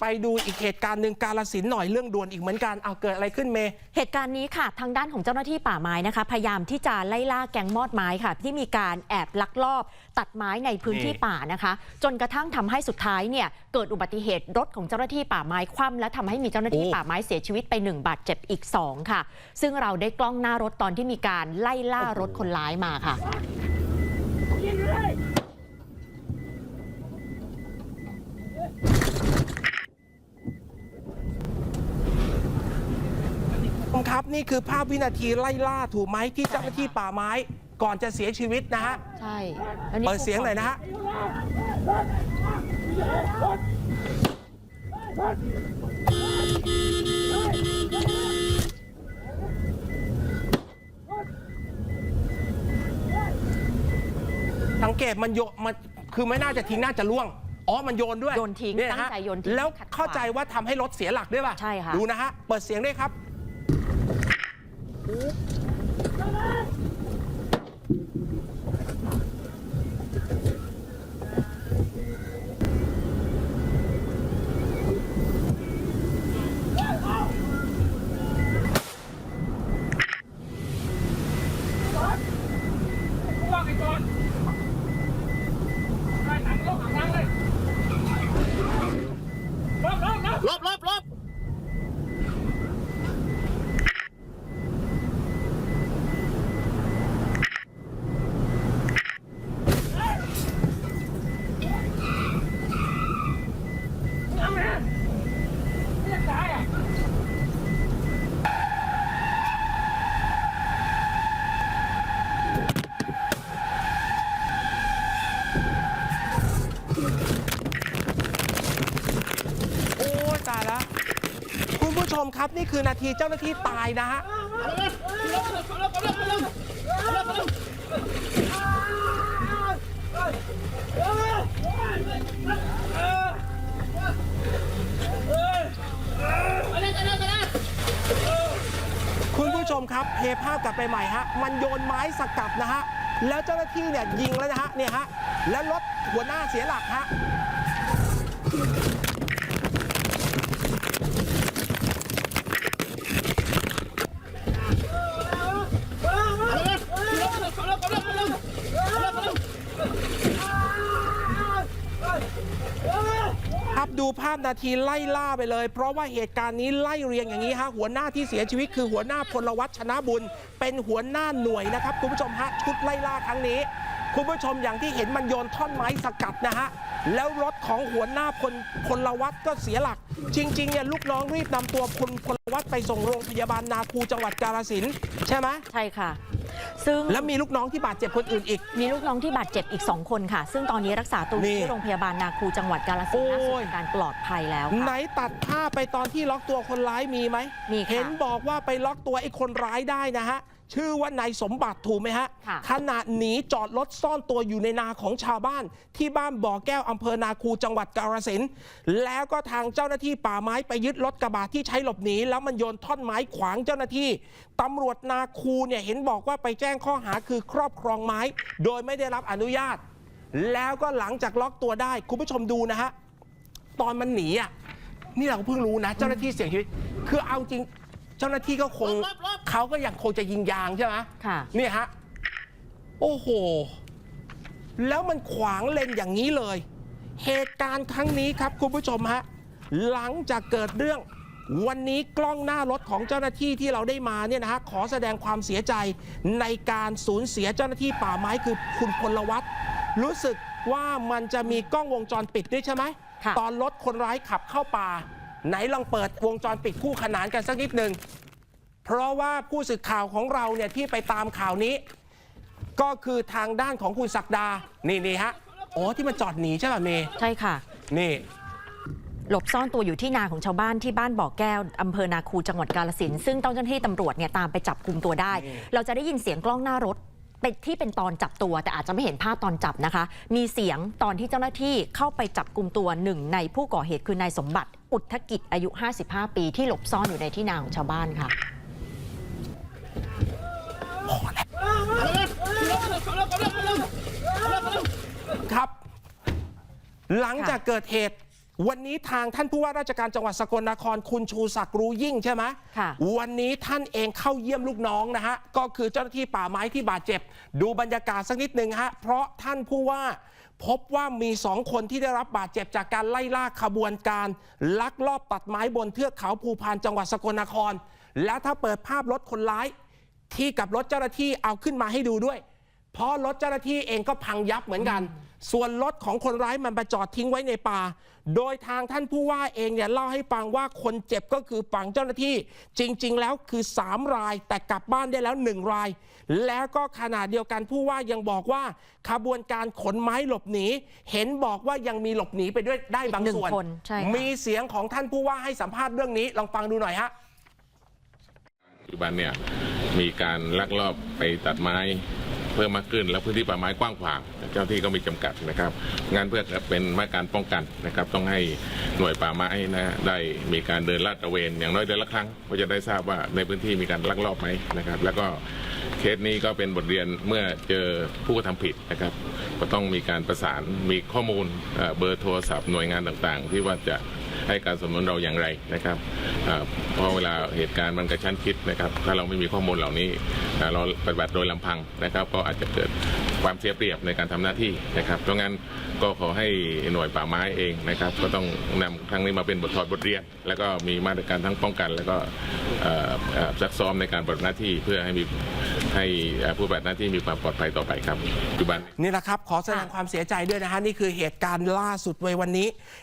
ไปดูอีกเหตุการณ์หนึ่งกาลสินหน่อยเรื่องด่วนอีกเหมือนกันเอาเกิดอะไรขึ้นเมย์เหตุการณ์นี้ค่ะ ทางด้านของเจ้าหน้าที่ป่าไม้นะคะ พยายามที่จะไล่ล่าแก๊งมอดไม้ค่ะ ที่มีการแอบลักลอบตัดไม้ในพื้นที่นี่ป่านะคะ จนกระทั่งทำให้สุดท้ายเนี่ยเกิดอุบัติเหตุรถของเจ้าหน้าที่ป่าไม้คว่ำและทำให้มีเจ้าหน้าที่ป่าไม้เสียชีวิตไปหนึ่งบาดเจ็บอีกสองค่ะ ซึ่งเราได้กล้องหน้ารถตอนที่มีการไล่ล่ารถคนร้ายมาค่ะ คุณผู้ชมครับนี่คือภาพวินาทีไล่ล่าถูกไหมที่เจ้าหน้าที่ป่าไม้ ก่อนจะเสียชีวิตนะฮะใช่แล้วนี่เปิดเสียงหน่อยนะฮะสังเกตมันโยมันคือไม่น่าจะทิ้งน่าจะล่วง อ๋อ มันโยนด้วยโยนทิ้งเยะตั้งใจโยนทิ้งแล้วขัดขวางเข้าใจว่าทำให้รถเสียหลักด้วยป่ะใช่ค่ะ ดูนะฮะ เปิดเสียงด้วยครับ ว่ มครับนี่คือนาทีเจ้าหน้าที่ตายนะฮะคุณผู้ชมครับเพภาพกลับไปใหม่ฮะมันโยนไม้สกัดนะฮะแล้วเจ้าหน้าที่เนี่ยยิงแล้วนะฮะเนี่ยฮะแล้วรถหัวหน้าเสียหลักฮะ ครับดูภาพนาทีไล่ล่าไปเลย เพราะว่าเหตุการณ์นี้ไล่เรียงอย่างนี้ฮะหัวหน้าที่เสียชีวิตคือหัวหน้าพลวัตชนะบุญ เป็นหัวหน้าหน่วยนะครับคุณผู้ชมฮะชุดไล่ล่าครั้งนี้ คุณผู้ชมอย่างที่เห็นมันโยนท่อนไม้สกัดนะฮะแล้วรถของหัวหน้าพลพลวัตก็เสียหลัก จริงๆเนี่ยลูกน้องรีบนำตัวพลพลวัตไปส่งโรงพยาบาลนาคูจังหวัดกาฬสินใช่ไหมใช่ค่ะ ซึ่งแล้วมีลูกน้องที่บาดเจ็บคนอื่นอีก มีลูกน้องที่บาดเจ็บอีก 2 คนค่ะ ซึ่งตอนนี้รักษาตัวอยู่นี่ที่โรงพยาบาลนาคูจังหวัดกาฬสินธุ์ล่าสุดโอ้ย อาการปลอดภัยแล้วไหนค่ะ ตัดภาพไปตอนที่ล็อกตัวคนร้ายมีไหมมีค่ะ เห็นบอกว่าไปล็อกตัวไอ้คนร้ายได้นะฮะ ชื่อว่านายสมบัติถูกไหมฮะค่ะขณะหนีจอดรถซ่อนตัวอยู่ในนาของชาวบ้าน ที่บ้านบ่อแก้วอำเภอนาคูจังหวัดกาฬสินธุ์แล้วก็ทางเจ้าหน้าที่ป่าไม้ไปยึดรถกระบะที่ใช้หลบหนี แล้วมันโยนท่อนไม้ขวางเจ้าหน้าที่ตำรวจนาคูเนี่ยเห็นบอกว่าไปแจ้งข้อหาคือครอบครองไม้ โดยไม่ได้รับอนุญาต แล้วก็หลังจากล็อกตัวได้คุณผู้ชมดูนะฮะตอนมันหนีอะนี่เราเพิ่งรู้นะ เจ้าหน้าที่เสียชีวิต คือเอาจริงเจ้าหน้าที่ก็คงลบลบ เขาก็ยังคงจะยิงยางใช่ไหมค่ะ เนี่ยฮะ โอ้โห แล้วมันขวางเลนอย่างนี้เลย เหตุการณ์ครั้งนี้ครับคุณผู้ชมฮะ หลังจากเกิดเรื่อง วันนี้กล้องหน้ารถของเจ้าหน้าที่ที่เราได้มาเนี่ยนะฮะขอแสดงความเสียใจในการสูญเสียเจ้าหน้าที่ป่าไม้คือคุณพลวัตรู้สึกว่ามันจะมีกล้องวงจรปิดด้วยใช่ไหม ค่ะ ตอนรถคนร้ายขับเข้าป่า ไหนลองเปิดวงจรปิดคู่ขนานกันสักนิดหนึ่ง เพราะว่าผู้สื่อข่าวของเราเนี่ยที่ไปตามข่าวนี้ ก็คือทางด้านของคุณศักดา นี่นี่ฮะอ๋อที่มันจอดหนีใช่ป่ะเมย์ใช่ค่ะ นี่ หลบซ่อนตัวอยู่ที่นาของชาวบ้านที่บ้านบ่อแก้วอำเภอนาคูจังหวัดกาฬสินธุ์ซึ่งเจ้าหน้าที่ตำรวจเนี่ยตามไปจับกลุ่มตัวได้ เราจะได้ยินเสียงกล้องหน้ารถเป็นที่เป็นตอนจับตัวแต่อาจจะไม่เห็นภาพตอนจับนะคะ มีเสียงตอนที่เจ้าหน้าที่เข้าไปจับกลุ่มตัวหนึ่งในผู้ก่อเหตุคือนายสมบัติ อุทธกิจอายุ 55 ปีที่หลบซ่อนอยู่ในที่นาของชาวบ้านค่ะ ครับ หลังจากเกิดเหตุ วันนี้ทางท่านผู้ว่าราชการจังหวัดสกลนครคุณชูศักดิ์รู้ยิ่งใช่ไหมค่ะวันนี้ท่านเองเข้าเยี่ยมลูกน้องนะฮะ ก็คือเจ้าหน้าที่ป่าไม้ที่บาดเจ็บ ดูบรรยากาศสักนิดหนึ่งฮะ เพราะท่านผู้ว่าพบว่ามีสองคนที่ได้รับบาดเจ็บจากการไล่ล่าขบวนการ ลักลอบตัดไม้บนเทือกเขาภูพานจังหวัดสกลนคร แล้วถ้าเปิดภาพรถคนร้าย ที่กับรถเจ้าหน้าที่เอาขึ้นมาให้ดูด้วย เพราะรถเจ้าหน้าที่เองก็พังยับเหมือนกัน ส่วนรถของคนร้ายมันไปจอดทิ้งไว้ในป่า โดยทางท่านผู้ว่าเองเนี่ยเล่าให้ฟังว่าคนเจ็บก็คือฝั่งเจ้าหน้าที่ จริง ๆ แล้วคือ 3 รายแต่กลับบ้านได้แล้ว 1 ราย แล้วก็ขณะเดียวกันผู้ว่ายังบอกว่าขบวนการขนไม้หลบหนี เห็นบอกว่ายังมีหลบหนีไปด้วยได้บางอีกหนึ่งส่วนคนใช่ค่ะมีเสียงของท่านผู้ว่าให้สัมภาษณ์เรื่องนี้ลองฟังดูหน่อยฮะปัจจุบันเนี่ยมีการลักลอบไปตัดไม้ เพิ่มมากขึ้น แล้วพื้นที่ป่าไม้กว้างขวางเจ้าที่ก็มีจำกัดนะครับงานเพื่อเป็นมาตรการป้องกันนะครับ ต้องให้หน่วยป่าไม้นะได้มีการเดินลาดตระเวนอย่างน้อยเดือนละครั้งก็จะได้ทราบว่าในพื้นที่มีการลักลอบไหมนะครับ แล้วก็เคสนี้ก็เป็นบทเรียนเมื่อเจอผู้กระทำผิดนะครับ ก็ต้องมีการประสานมีข้อมูลเบอร์โทรศัพท์หน่วยงานต่างๆ ที่ว่าจะ ให้การสนับสนุนเราอย่างไรนะครับเพราะเวลาเหตุการณ์มันกระชั้นชิดนะครับ ถ้าเราไม่มีข้อมูลเหล่านี้เราปฏิบัติโดยลำพังนะครับ ก็อาจจะเกิดความเสียเปรียบในการทำหน้าที่นะครับเพราะงั้นก็ขอให้หน่วยป่าไม้เองนะครับ ก็ต้องนำครั้งนี้มาเป็นบทถอดบทเรียน แล้วก็มีมาตรการทั้งป้องกัน แล้วก็ซักซ้อมในการปฏิบัติหน้าที่เพื่อให้มีให้ผู้ปฏิบัติหน้าที่มีความปลอดภัยต่อไปครับปัจจุบันนี่แหละครับ ขอแสดงความเสียใจด้วยนะฮะนี่คือเหตุการณ์ล่าสุดในวันนี้